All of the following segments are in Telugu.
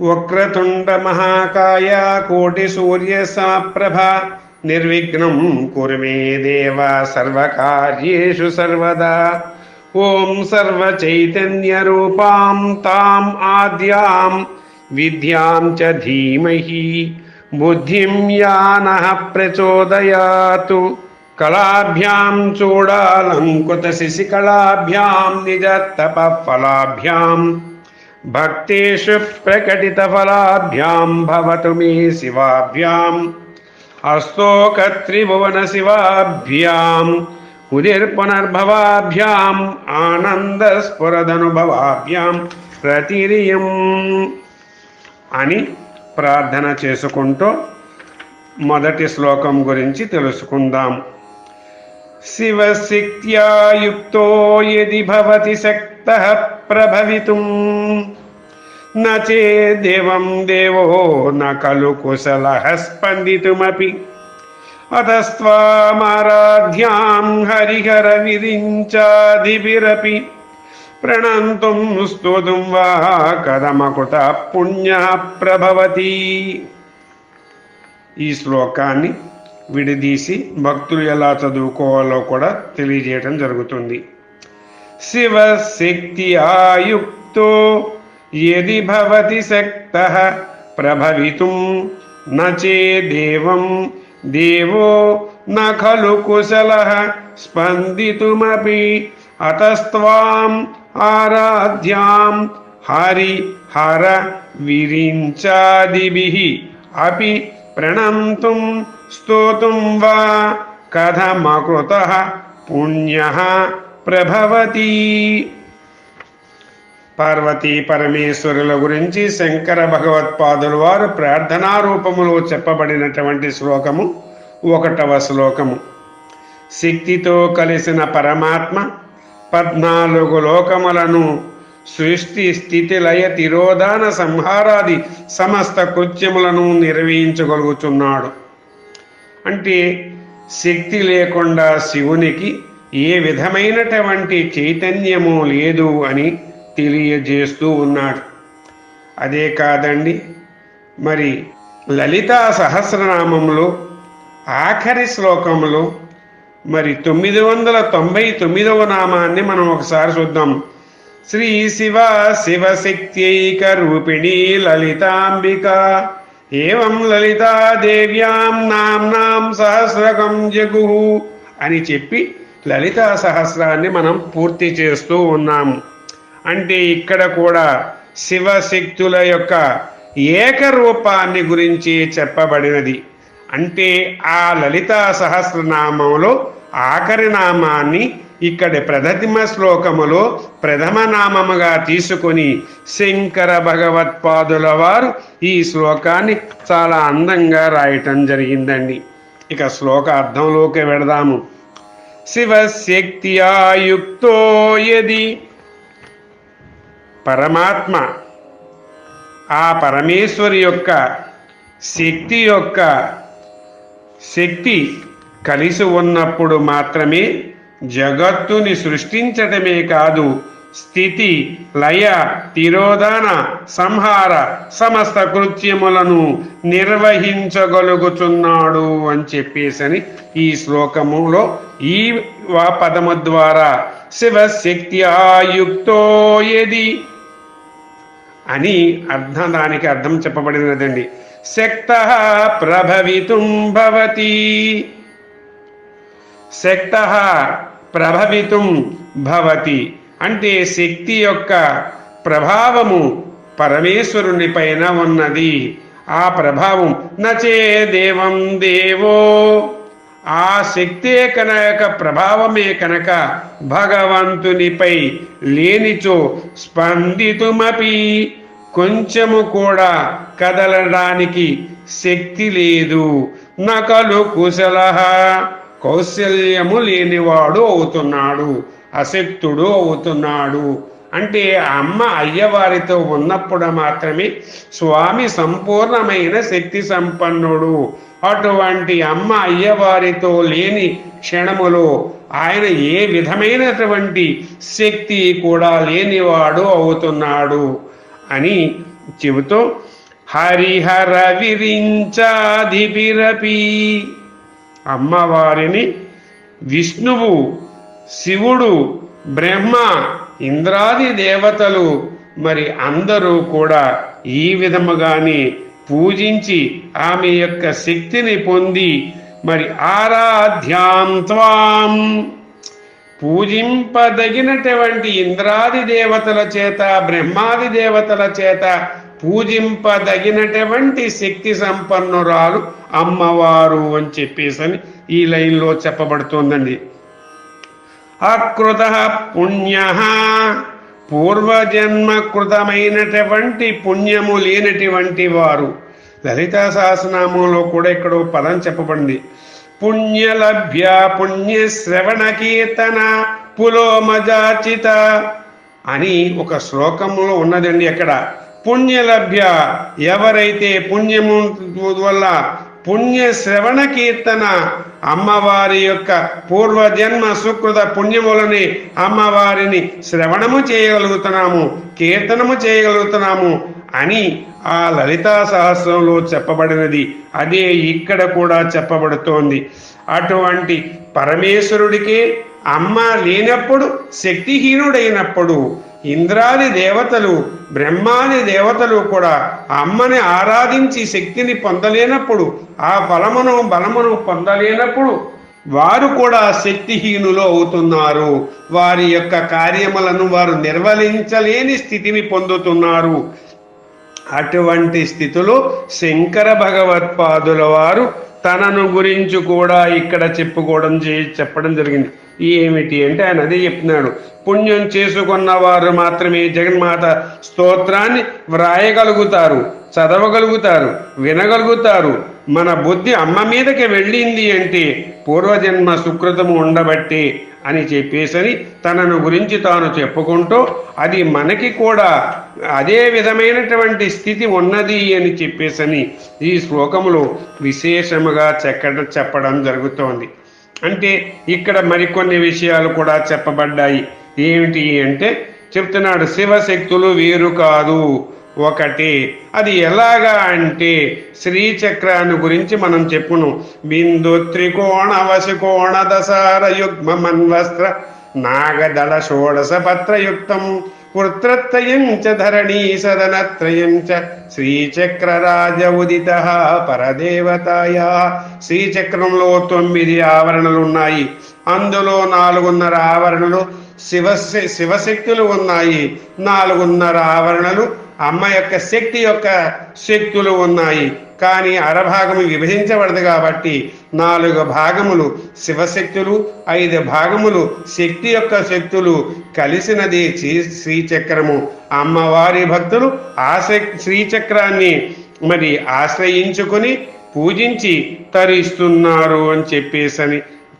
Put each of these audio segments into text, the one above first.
వక్రతుండ మహాకాయ కోటి సూర్య సమప్రభ నిర్విఘ్నం కురు మే దేవ సర్వకార్యేషు సర్వదా. ఓం సర్వచైతన్య రూపాం తాం ఆద్యాం విద్యాం చ ధీమహి. బుద్ధిం యానః భక్తిషు ప్రకటిత ఫలాభ్యాం భవతు మీ శివాభ్యాం. అస్తోకత్రిభువన శివాభ్యాం ఉదిర్పునర్భవాభ్యాం ఆనందస్ఫురదనుభవాభ్యాం ప్రతిరియం అని ప్రార్థన చేసుకుంటూ మొదటి శ్లోకం గురించి తెలుసుకుందాం. శివశక్త్యాయుక్తో యది భవతి శక్త ప్రభవితుం. నచే దేవం దేవో న ఖలు కుశల స్పందితుమపి అతస్వామారాధ్యాం హరిహర విరించాదిభిరపి ప్రణంతుం స్తుతుం వా కథమకృత పుణ్య ప్రభవతి. ఈ శ్లోకాన్ని విడదీసి భక్తులు ఎలా చదువుకోవాలో కూడా తెలియజేయటం జరుగుతుంది. శివశక్తి ఆయుక్తో యది భవతి శక్త ప్రభవితుం నచేదేవం దేవో న ఖలు కుశల స్పందితుమపి అతస్త్వాం ఆరాధ్యాం హరి హర విరించాదిభిః అపి ప్రణంతుం స్తోతుం వా కథమకృత పుణ్య ప్రభవతి. పార్వతీ పరమేశ్వరుల గురించి శంకర భగవత్పాదుల వారు ప్రార్థనా రూపములో చెప్పబడినటువంటి శ్లోకము ఒకటవ శ్లోకము. శక్తితో కలిసిన పరమాత్మ పద్నాలుగు లోకములను సృష్టి స్థితి లయ తిరోధాన సంహారాది సమస్త కృత్యములను నిర్వహించగలుగుతున్నాడు అంటే శక్తి లేకుండా శివునికి ఏ విధమైనటువంటి చైతన్యము లేదు అని తెలియజేస్తూ ఉన్నాడు. అదే కాదండి మరి లలితా సహస్రనామంలో ఆఖరి శ్లోకంలో మరి తొమ్మిది వందల తొంభై తొమ్మిదవ నామాన్ని మనం ఒకసారి చూద్దాం. శ్రీ శివ శివశక్త్యైక రూపిణి లలితాంబిక ఏవం లలితాదేవ్యాం నామ్నాం సహస్రకం జగు అని చెప్పి లలితా సహస్రాన్ని మనం పూర్తి చేస్తూ ఉన్నాము. అంటే ఇక్కడ కూడా శివశక్తుల యొక్క ఏకరూపాన్ని గురించి చెప్పబడినది. అంటే ఆ లలితా సహస్రనామంలో ఆఖరి నామాన్ని ఇక్కడి ప్రథమ శ్లోకములో ప్రథమ నామముగా తీసుకొని శంకర భగవత్పాదుల వారు ఈ శ్లోకాన్ని చాలా అందంగా రాయటం జరిగిందండి. ఇక శ్లోక అర్థంలోకి వెడదాము. శివశక్తియాయుక్తో యది. పరమాత్మ ఆ పరమేశ్వరి యొక్క శక్తి యొక్క శక్తి కలిసి ఉన్నప్పుడు మాత్రమే జగత్తుని సృష్టించటమే కాదు స్థితి లయ తిరోధాన సంహార సమస్త కృత్యములను నిర్వహించగలుగుతున్నాడు అని చెప్పేసని ఈ శ్లోకములో ఈ పదము ద్వారా శివశక్తి ఆయుక్తో ఏది అని అర్థం దానికి అర్థం చెప్పబడినదండి. శక్త ప్రభవితుం భవతి. శక్త ప్రభవితుం భవతి. అంటే శక్తి యొక్క ప్రభావము పరమేశ్వరుని పైన ఉన్నది. ఆ ప్రభావం నచే దేవం దేవో. ఆ శక్తే కనుక ప్రభావమే కనుక భగవంతునిపై లేనిచో స్పందితుమపి. కొంచెము కూడా కదలడానికి శక్తి లేదు. నకలు కుశల కౌశల్యము లేనివాడు అవుతున్నాడు. అశక్తుడు అవుతున్నాడు. అంటే అమ్మ అయ్యవారితో ఉన్నప్పుడు మాత్రమే స్వామి సంపూర్ణమైన శక్తి సంపన్నుడు. అటువంటి అమ్మ అయ్యవారితో లేని క్షణములో ఆయన ఏ విధమైనటువంటి శక్తి కూడా లేనివాడు అవుతున్నాడు అని చెబుతూ హరిహర విరించాధిపిరపి అమ్మవారిని విష్ణువు శివుడు బ్రహ్మ ఇంద్రాది దేవతలు మరి అందరూ కూడా ఈ విధముగానే పూజించి ఆమె యొక్క శక్తిని పొంది మరి ఆరాధ్యాంత్వాం. పూజింపదగినటువంటి ఇంద్రాది దేవతల చేత బ్రహ్మాది దేవతల చేత పూజింపదగినటువంటి శక్తి సంపన్నురాలు అమ్మవారు అని చెప్పేసని ఈ లైన్లో చెప్పబడుతోందండి. అకృత పుణ్య. పూర్వజన్మ కృతమైనటువంటి పుణ్యము లేనటువంటి వారు. లలితా సహస్రనామంలో కూడా ఇక్కడ పదం చెప్పబడింది. పుణ్యలభ్య పుణ్య శ్రవణ కీర్తన పులోమజాచిత అని ఒక శ్లోకంలో ఉన్నదండి అక్కడ పుణ్యలభ్య ఎవరైతే పుణ్యము వల్ల పుణ్య శ్రవణ కీర్తన అమ్మవారి యొక్క పూర్వజన్మ సుకృత పుణ్యములని అమ్మవారిని శ్రవణము చేయగలుగుతున్నాము కీర్తనము చేయగలుగుతున్నాము అని ఆ లలితా సహస్రంలో చెప్పబడినది. అదే ఇక్కడ కూడా చెప్పబడుతోంది. అటువంటి పరమేశ్వరుడికే అమ్మ లేనప్పుడు శక్తిహీనుడైనప్పుడు ఇంద్రాది దేవతలు బ్రహ్మాది దేవతలు కూడా అమ్మని ఆరాధించి శక్తిని పొందలేనప్పుడు ఆ ఫలమును బలమును పొందలేనప్పుడు వారు కూడా శక్తిహీనులు అవుతున్నారు. వారి యొక్క కార్యములను వారు నిర్వహించలేని స్థితిని పొందుతున్నారు. అటువంటి స్థితిలో శంకర భగవత్పాదుల వారు తనను గురించి కూడా ఇక్కడ చెప్పుకోవడం చే చెప్పడం జరిగింది. ఏమిటి అంటే ఆయన అదే చెప్తున్నాడు. పుణ్యం చేసుకున్న వారు మాత్రమే జగన్మాత స్తోత్రాన్ని వ్రాయగలుగుతారు చదవగలుగుతారు వినగలుగుతారు. మన బుద్ధి అమ్మ మీదకి వెళ్ళింది అంటే పూర్వజన్మ సుకృతము ఉండబట్టి అని చెప్పేసని తనను గురించి తాను చెప్పుకుంటూ అది మనకి కూడా అదే విధమైనటువంటి స్థితి ఉన్నది అని చెప్పేసని ఈ శ్లోకములో విశేషముగా చెక్కడం చెప్పడం జరుగుతోంది. అంటే ఇక్కడ మరికొన్ని విషయాలు కూడా చెప్పబడ్డాయి. ఏమిటి అంటే చెప్తున్నాడు శివశక్తులు వేరు కాదు. ఒకటి. అది ఎలాగా అంటే శ్రీచక్రాన్ని గురించి మనం చెప్పును. బిందు త్రికోణ వశుకోణ దశార యుగ్మ మన్వస్త్ర నాగదళ షోడశ పత్రయుక్తం వృత్రత్రయం చ ధరణీ సదనత్రయం చ శ్రీచక్రరాజ ఉదిత పరదేవతాయ. శ్రీచక్రంలో తొమ్మిది ఆవరణలు ఉన్నాయి. అందులో నాలుగున్నర ఆవరణలు శివ శివశక్తులు ఉన్నాయి. నాలుగున్నర ఆవరణలు అమ్మ యొక్క శక్తి యొక్క శక్తులు ఉన్నాయి. కానీ అరభాగము విభజించబడదు కాబట్టి నాలుగు భాగములు శివశక్తులు ఐదు భాగములు శక్తి యొక్క శక్తులు కలిసినది శ్రీ- శ్రీచక్రము. అమ్మవారి భక్తులు ఆ శ్రీచక్రాన్ని మరి ఆశ్రయించుకొని పూజించి తరిస్తున్నారు అని చెప్పేసని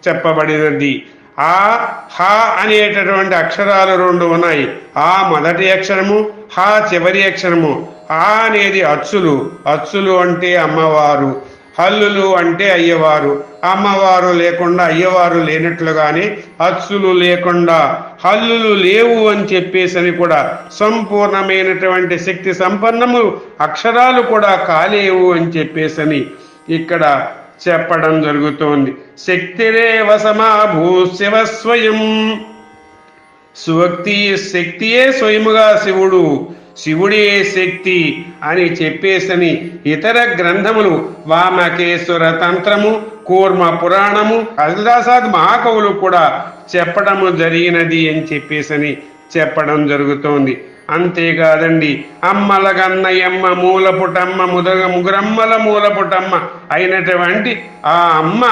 చెప్పబడినది. ఆ హ అనేటటువంటి అక్షరాలు రెండు ఉన్నాయి. ఆ మొదటి అక్షరము హా చివరి అక్షరము. ఆ అనేది అచ్చులు. అచ్చులు అంటే అమ్మవారు. హల్లులు అంటే అయ్యవారు. అమ్మవారు లేకుండా అయ్యవారు లేనట్లుగానే అచ్చులు లేకుండా హల్లులు లేవు అని చెప్పేసి అని కూడా సంపూర్ణమైనటువంటి శక్తి సంపన్నము అక్షరాలు కూడా కాలేవు అని చెప్పేసని ఇక్కడ చెప్పడం జరుగుతోంది. శక్తిరే వసమాభూ శివ స్వయం సువక్తి శక్తియే స్వయముగా శివుడు. శివుడే శక్తి అని చెప్పేసని ఇతర గ్రంథములు వామకేశ్వర తంత్రము కూర్మ పురాణము కాళిదాసాది మహాకవులు కూడా చెప్పడము జరిగినది అని చెప్పేసని చెప్పడం జరుగుతోంది. అంతేకాదండి. అమ్మల గన్నయమ్మ మూలపుటమ్మ ముదగ ముగురమ్మల మూలపుటమ్మ అయినటువంటి ఆ అమ్మ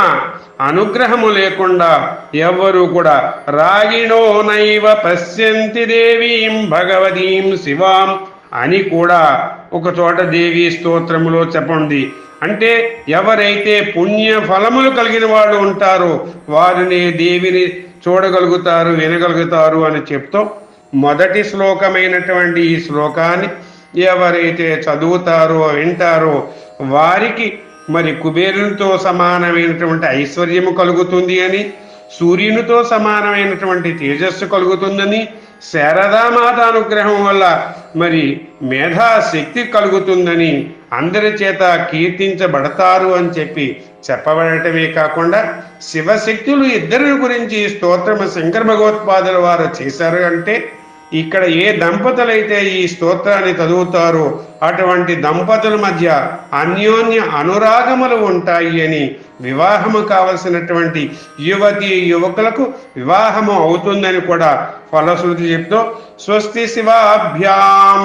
అనుగ్రహము లేకుండా ఎవ్వరూ కూడా రాగిణో నైవ పశ్యంతి దేవీం భగవతీం శివాం అని కూడా ఒక చోట దేవీ స్తోత్రములో చెప్పండి. అంటే ఎవరైతే పుణ్య ఫలములు కలిగిన వాళ్ళు ఉంటారో వారిని దేవిని చూడగలుగుతారు వినగలుగుతారు అని చెప్తూ మొదటి శ్లోకమైనటువంటి ఈ శ్లోకాన్ని ఎవరైతే చదువుతారో వింటారో వారికి మరి కుబేరునితో సమానమైనటువంటి ఐశ్వర్యము కలుగుతుంది అని సూర్యునితో సమానమైనటువంటి తేజస్సు కలుగుతుందని శారదామాత అనుగ్రహం వల్ల మరి మేధాశక్తి కలుగుతుందని అందరి చేత కీర్తించబడతారు అని చెప్పి చెప్పబడటమే కాకుండా శివశక్తులు ఇద్దరి గురించి స్తోత్రము శంకర భగవత్పాదుల వారు చేశారు అంటే ఇక్కడ ఏ దంపతులైతే ఈ స్తోత్రాన్ని చదువుతారో అటువంటి దంపతుల మధ్య అన్యోన్య అనురాగములు ఉంటాయి అని వివాహము కావలసినటువంటి యువతి యువకులకు వివాహము అవుతుందని కూడా ఫలశ్రుతి చెప్తూ స్వస్తి శివాభ్యాం.